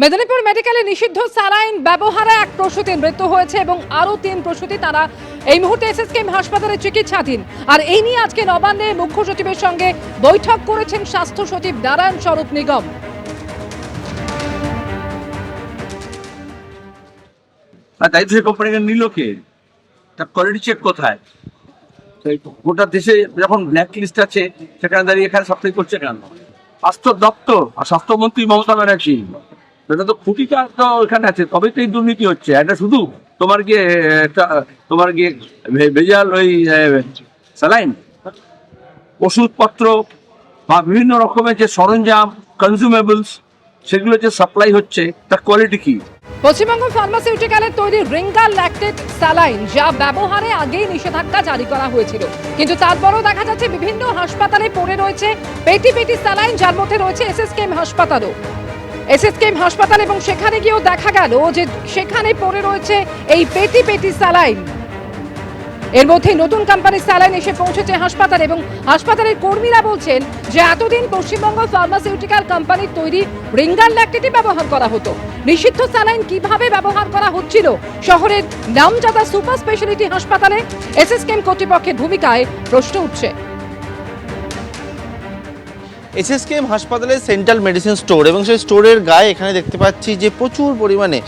মেদিনীপুর মেডিকেলে নিষিদ্ধ স্যালাইন ব্যবহারে এক প্রসূতির মৃত্যু হয়েছে এবং আরও তিন প্রসূতি তারা এই মুহূর্তে এসএসকেএম হাসপাতালে চিকিৎসাধীন। আর এই নিয়ে আজকে নবান্নে মুখ্য সচিবের সঙ্গে বৈঠক করেছেন স্বাস্থ্য সচিব নারায়ণ স্বরূপ নিগম। দায়িত্ব কোম্পানিকে নিল কে? তার কোয়ালিটি চেক কোথায়? গোটা দেশে যখন ব্ল্যাক লিস্ট আছে, সেখানে দাঁড়িয়ে এখানে সাপ্লাই করছে কেন? স্বাস্থ্য দপ্তর আর স্বাস্থ্যমন্ত্রী মমতা ব্যানার্জি এটা তো খুঁটিটা তো এখানে আছে, তবেই তো এই দুর্নীতি হচ্ছে। এটা শুধু তোমার গিয়ে তোমার গিয়ে ভেজাল ওই স্যালাইন, ওষুধপত্র বা বিভিন্ন রকমের যে সরঞ্জাম কনজিউমেবলস সেগুলো যে সাপ্লাই হচ্ছে, তার কোয়ালিটি কি? পশ্চিমবঙ্গ ফার্মাসিউটিক্যালের তৈরি রিঙ্গাল ল্যাকটেড স্যালাইন যা ব্যবহারে আগেই নিষেধাজ্ঞা জারি করা হয়েছিল। কিন্তু তারপরও দেখা যাচ্ছে বিভিন্ন হাসপাতালে পড়ে রয়েছে, পেটি পেটি স্যালাইন যার মধ্যে রয়েছে এসএসকেএম হাসপাতালও। এসএসকেএম হাসপাতাল এবং সেখানে গিয়েও দেখা গেল যে সেখানে পড়ে রয়েছে এই পেটি পেটি স্যালাইন। এর মধ্যে নতুন কোম্পানির স্যালাইন এসে পৌঁছেছে হাসপাতালে এবং হাসপাতালের কর্মীরা বলছেন যে এতদিন পশ্চিমবঙ্গ ফার্মাসিউটিক্যাল কোম্পানির তৈরি রিঙ্গার ল্যাকটেটই ব্যবহার করা হতো। নিষিদ্ধ স্যালাইন কীভাবে ব্যবহার করা হচ্ছিল? শহরের নামজাদা সুপার স্পেশালিটি হাসপাতালে এসএসকেএম কর্তৃপক্ষের ভূমিকায় প্রশ্ন উঠছে। এসএসকেএম হাসপাতালের সেন্ট্রাল মেডিসিন স্টোর এবং সেই স্টোরের গায়ে এখানে দেখতে পাচ্ছি যে প্রচুর পরিমাণে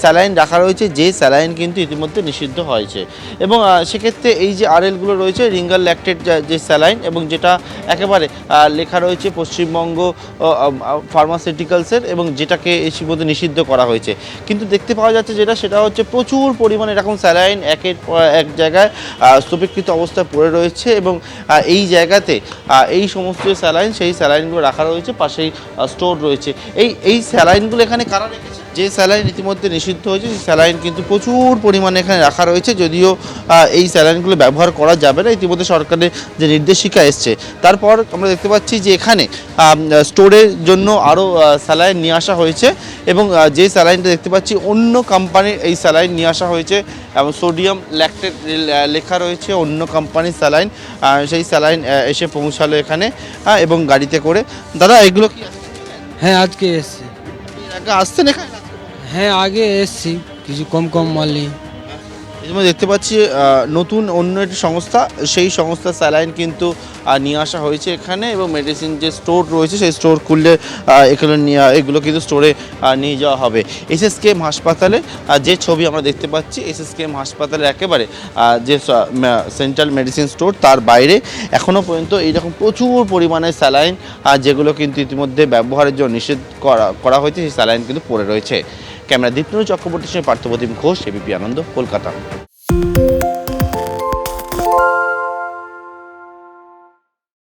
স্যালাইন রাখা রয়েছে, যে স্যালাইন কিন্তু ইতিমধ্যে নিষিদ্ধ হয়েছে। এবং সেক্ষেত্রে এই যে আরএলগুলো রয়েছে, রিঙ্গাল ল্যাকটেড যে স্যালাইন এবং যেটা একেবারে লেখা রয়েছে পশ্চিমবঙ্গ ফার্মাসিউটিক্যালসের এবং যেটাকে ইতিমধ্যে নিষিদ্ধ করা হয়েছে। কিন্তু দেখতে পাওয়া যাচ্ছে যেটা, সেটা হচ্ছে প্রচুর পরিমাণে এরকম স্যালাইন একের এক জায়গায় স্তূপীকৃত অবস্থায় পড়ে রয়েছে এবং এই জায়গাতে এই সমস্ত স্যালাইন, সেই স্যালাইনগুলো রাখা রয়েছে পাশেই স্টোর রয়েছে। এই এই স্যালাইনগুলো এখানে কারা রেখেছে? যে স্যালাইন ইতিমধ্যে নিষিদ্ধ হয়েছে সেই স্যালাইন কিন্তু প্রচুর পরিমাণে এখানে রাখা রয়েছে যদিও এই স্যালাইনগুলো ব্যবহার করা যাবে না ইতিমধ্যে সরকারের যে নির্দেশিকা এসছে। তারপর আমরা দেখতে পাচ্ছি যে এখানে স্টোরের জন্য আরও স্যালাইন নিয়ে আসা হয়েছে এবং যে স্যালাইনটা দেখতে পাচ্ছি অন্য কোম্পানির এই স্যালাইন নিয়ে আসা হয়েছে এবং সোডিয়াম ল্যাকটেড লেখা রয়েছে অন্য কোম্পানির স্যালাইন সেই স্যালাইন এসে পৌঁছালো এখানে এবং গাড়িতে করে। দাদা এগুলো কি হ্যাঁ আজকে এসছি। আসছেন এখানে? হ্যাঁ আগে এসছি কিছু কম কম মাল নিয়ে। এর দেখতে পাচ্ছি নতুন অন্য একটি সংস্থা সেই সংস্থার স্যালাইন কিন্তু নিয়ে আসা হয়েছে এখানে এবং মেডিসিন যে স্টোর রয়েছে সেই স্টোর খুললে এগুলো নিয়ে এগুলো কিন্তু স্টোরে নিয়ে যাওয়া হবে। এসএসকেএম হাসপাতালে আহ, যে ছবি আমরা দেখতে পাচ্ছি এসএসকেএম হাসপাতালে একেবারে যে সেন্ট্রাল মেডিসিন স্টোর তার বাইরে এখনও পর্যন্ত এইরকম প্রচুর পরিমাণে স্যালাইন যেগুলো কিন্তু ইতিমধ্যে ব্যবহারের জন্য নিষেধ করা করা হয়েছে সেই স্যালাইন কিন্তু পড়ে রয়েছে। ক্যামেরা দীপ্তনু চক্রবর্তীর সঙ্গে পার্থপ্রতিম ঘোষ এবিপি আনন্দ কলকাতা।